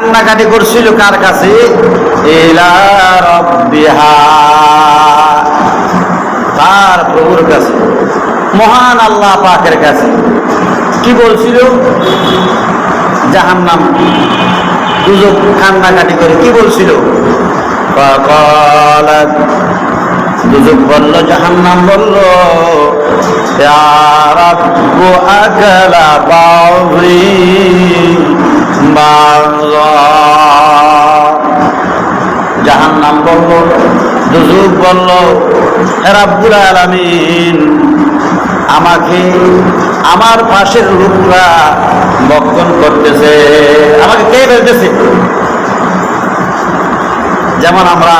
কান্নাকাটি করছিল কার কাছে? তার প্রভুর কাছে। মহান আল্লাহ পাকের কাছে। কি বলছিল? জাহান্নাম। দুজন কান্নাকাটি করে। কি বলছিল? দুজক বলল, জাহান্নাম বলল আগলা বাউরি জাহান্নাম বলল দুজুক বলল, হে রাব্বুল আলামিন, আমাকে আমার পাশের লোকরা বক্ষণ করতেছে। আমাকে কে ফেলতেছে যেমন আমরা,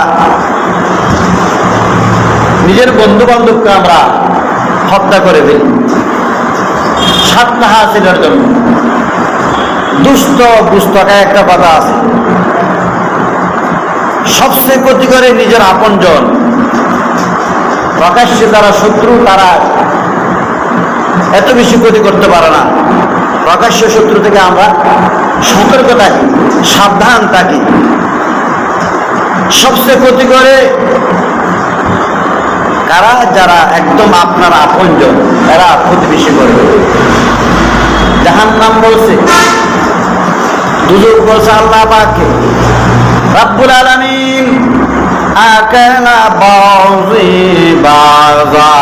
নিজের বন্ধু বান্ধবকে আমরা হত্যা করে ফেলি সাতটা হাসিলের জন্য। দুষ্ট পুস্তকে একটা কথা আছে। সবচেয়ে ক্ষতি করে নিজের আপনজন। প্রকাশ্যে যারা শত্রু, তারা এত বেশি ক্ষতি করতে পারে না। প্রকাশ্য শত্রু থেকে আমরা সতর্ক থাকি, সাবধান থাকি। সবচেয়ে ক্ষতি করে? কারা যারা একদম আপনার আপনজন এরা ক্ষতি বেশি করবে জাহান নাম বলছে দুজক বলছে আল্লাহ পাকে রাব্বুল আলামিন আকালা বাউজি বাজা।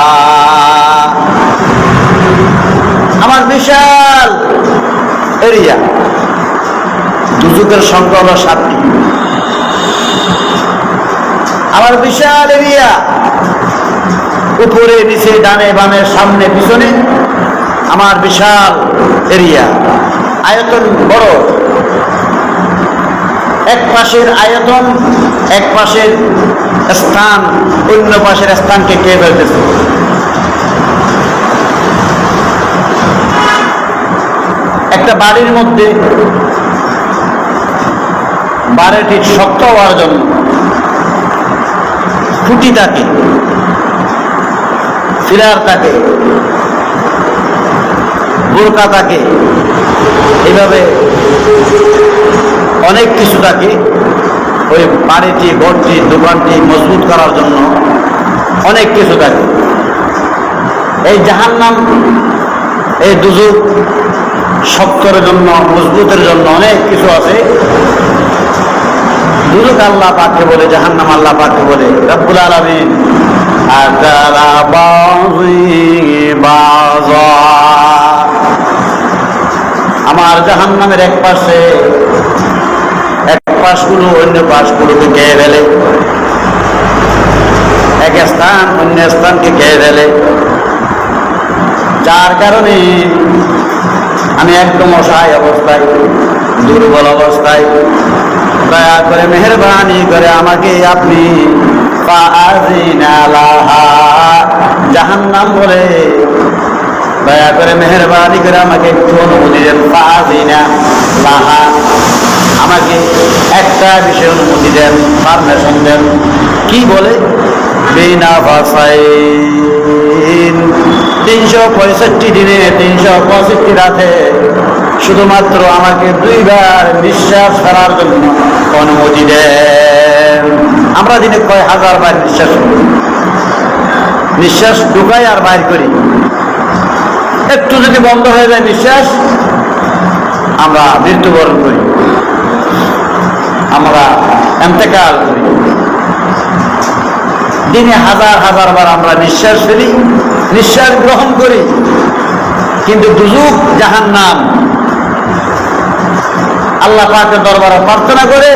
আমার বিশাল এরিয়া। দুজকের সংখ্যা হলো সাতটি। আমার বিশাল এরিয়া। উপরে, নিচে, ডানে, বামে, সামনে, পিছনে আমার বিশাল এরিয়া। আয়তন বড়। এক পাশের আয়তন, এক পাশের স্থান, অন্য পাশের স্থানকে কে ফেলতেছে একটা বাড়ির মধ্যে বাড়িটি শক্ত হওয়ার জন্য খুঁটি থাকে ফিরার থাকে, বোরকা থাকে এইভাবে অনেক কিছু থাকে। ওই বাড়িটি, ঘরটি, দোকানটি মজবুত করার জন্য অনেক কিছু থাকে। এই জাহান্নাম, এই দুজুক শক্তর জন্য, মজবুতের জন্য অনেক কিছু আছে। দুজুক আল্লাহ পাকে বলে, জাহান্নাম আল্লাহ পাকে বলে, রব্বুল আলমিন। আমার জাহান্নামের এক পাশে পাশগুলো, অন্য পাশগুলোকে খেয়ে ফেলে। এক স্থান, অন্য স্থানকে খেয়ে ফেলে। যার কারণে আমি একদম অসহায় অবস্থায়, দুর্বল অবস্থায়, দয়া করে, মেহরবানি করে আমাকে আপনি জাহান্নাম বলে দয়া করে, মেহরবানি করে আমাকে একটু অনুমতি দেন লাহা আমাকে একটা বিষয় অনুমতি দেন পারমিশন দেন। কি বলে? তিনশো পঁয়ষট্টি দিনে, তিনশো পঁয়ষট্টি রাতে শুধুমাত্র আমাকে দুইবার নিঃশ্বাস করার জন্য অনুমতি দেন। আমরা দিনে কয় হাজার বার নিঃশ্বাস করি নিঃশ্বাস ঢুকাই আর বাইর করি। একটু যদি বন্ধ হয়ে যায় নিঃশ্বাস, আমরা মৃত্যুবরণ করি। আমরা এন্তেকাল করি দিনে হাজার হাজার বার আমরা নিঃশ্বাস ফেলি, নিঃশ্বাস গ্রহণ করি। কিন্তু দুজুক জাহান নাম আল্লাহ পাকের দরবারে প্রার্থনা করে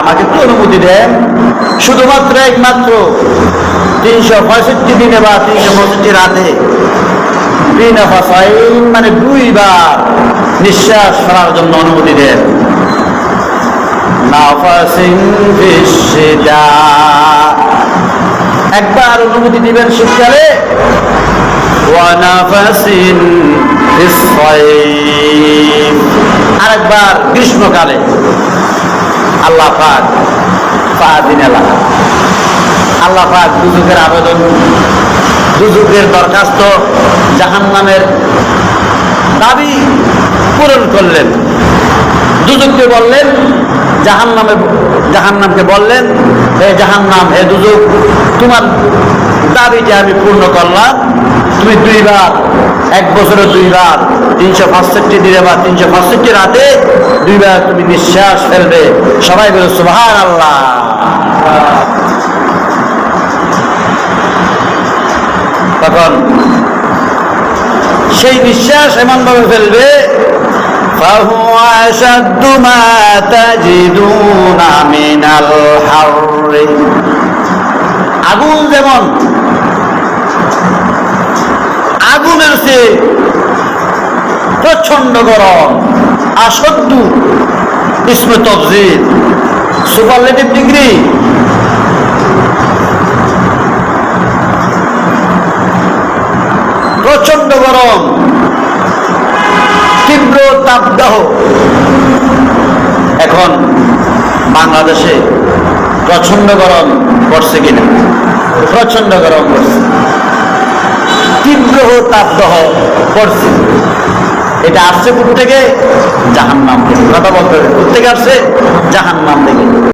আমাকে একটু অনুমতি দেন। শুধুমাত্র একমাত্র তিনশো পঁয়ষট্টি দিনে বা তিনশো পঁয়ষট্টি রাতে মানে দুইবার নিঃশ্বাস ফেলার জন্য অনুমতি দেন। ফিসিদা একবার অনুমতি দিবেন শীতকালে। ওয়ানাফাসিন আরেকবার গ্রীষ্মকালে। আল্লাহ পাক ফাদিন আল্লাহ পাক দুজুকের আবেদন দুজুকের দরখাস্ত জাহান্নামের দাবি পূরণ করলেন। দুজককে বললেন জাহান নামে জাহান নামকে বললেন, হে জাহান নাম হে দুজক, তোমার দাবিটা আমি পূর্ণ করলাম। তুমি দুইবার, এক বছরে দুইবার, তিনশো পঁয়ষট্টি দিনে বা তিনশো পঁয়ষট্টি রাতে দুইবার তুমি নিঃশ্বাস ফেলবে। সবাই বলে সুভান আল্লাহ তখন সেই নিঃশ্বাস এমনভাবে ফেলবে فهو أشد ما تجدون من الحر আগুন যেমন আগুনের সে প্রচন্ড গরম আসদ্য ইসমে তফজিল সুপারলেটিভ ডিগ্রি প্রচন্ড গরম তীব্র তাপদাহ। এখন বাংলাদেশে প্রচণ্ড গরম পড়ছে কিনা? প্রচণ্ড গরম পড়ছে। তীব্র তাপদাহ পড়ছে। এটা আসছে কোথা থেকে জাহান নাম থেকে। কথা বলতে হবে। কোথা থেকে আসছে? জাহান নাম থেকে।